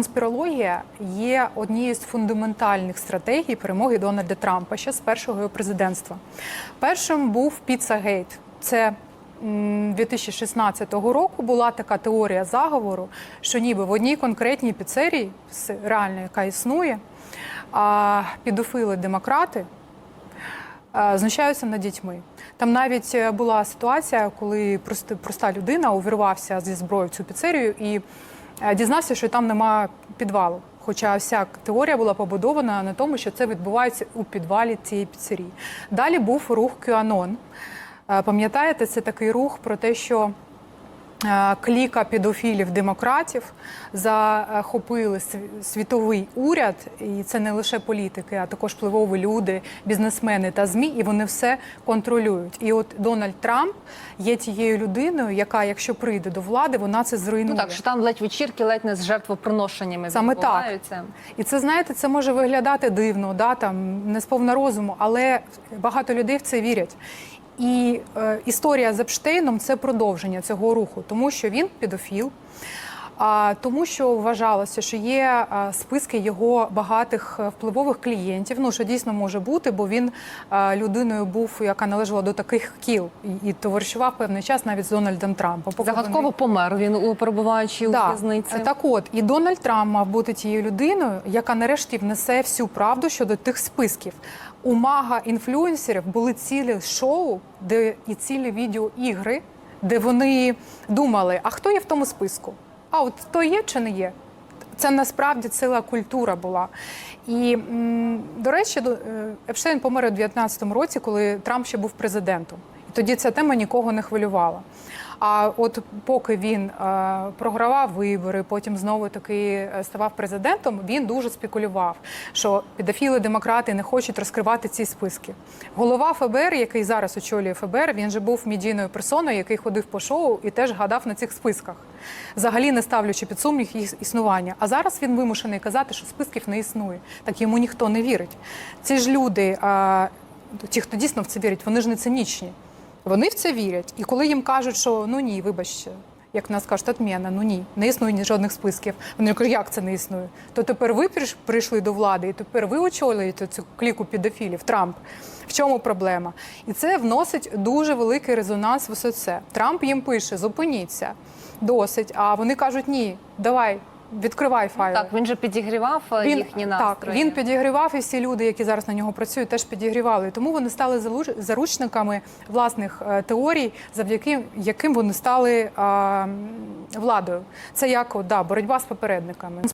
Конспірологія є однією з фундаментальних стратегій перемоги Дональда Трампа ще з першого його президентства. Першим був Піцагейт. Це 2016 року була така теорія заговору, що ніби в одній конкретній піцерії, реально яка існує, підофили-демократи е, знущаються над дітьми. Там навіть е, була ситуація, коли проста людина увірвався зі зброєю в цю піцерію і дізнався, що там нема підвалу. Хоча вся теорія була побудована на тому, що це відбувається у підвалі цієї піцерії. Далі був рух QAnon. Е, Пам'ятаєте, це такий рух про те, що е, кліка педофілів-демократів захопили сві- світовий уряд, і це не лише політики, а також впливові люди, бізнесмени та змі, і вони все контролюють. І от Дональд Трамп є тією людиною, яка, якщо прийде до влади, вона це зруйнує. Ну так, що там ледь вечірки, ледь не з жертвоприношеннями Саме так. І це знаєте, це може виглядати дивно, да, там не сповна розуму, але багато людей в це вірять. І е, історія з Епштейном це продовження цього руху, тому що він педофіл. А тому, що вважалося, що є списки його багатих е, впливових клієнтів. Ну що дійсно може бути, бо він а, людиною був, яка належала до таких кіл, і, і товаришував певний час навіть з Дональдом Трампом. Поки вони- помер він у перебуваючи у Да. в'язниці. Так от, і Дональд Трамп мав бути тією людиною, яка нарешті внесе всю правду щодо тих списків. У мага інфлюенсерів були цілі шоу, де і цілі відеоігри, де вони думали, а хто є в тому списку? А от то є чи не є? Це насправді ціла культура була. І, до речі, е, Епштейн помер у 2019 році, коли Трамп ще був президентом. Тоді ця тема нікого не хвилювала. А от поки він е, програвав вибори, потім знову таки е, ставав президентом, він дуже спекулював, що педофіли демократи не хочуть розкривати ці списки. Голова ФБР, який зараз очолює ФБР, він же був медійною персоною, який ходив по шоу і теж гадав на цих списках, взагалі не ставлячи під сумнів їх існування. А зараз він вимушений казати, що списків не існує. Так йому ніхто не вірить. Ці ж люди, ті, хто дійсно в це вірять, вони ж не цинічні. Вони в це вірять. І коли їм кажуть, що ну ні, вибачте, як нас кажуть, отмена, ну ні, не існує ні жодних списків. Вони кажуть, як це не існує? То тепер ви прийшли до влади, і тепер ви очолюєте цю кліку педофілів, Трамп. В чому проблема? І це вносить дуже великий резонанс в усе це. Трамп їм пише: зупиніться, досить. А вони кажуть, ні, давай. Відкривай файли. Так, він же підігрівав він, їхні настрої. Так, він підігрівав, і всі люди, які зараз на нього працюють, теж підігрівали. І Тому вони стали заручниками власних е, теорій, завдяки яким вони стали а, владою. Це як да, боротьба з попередниками.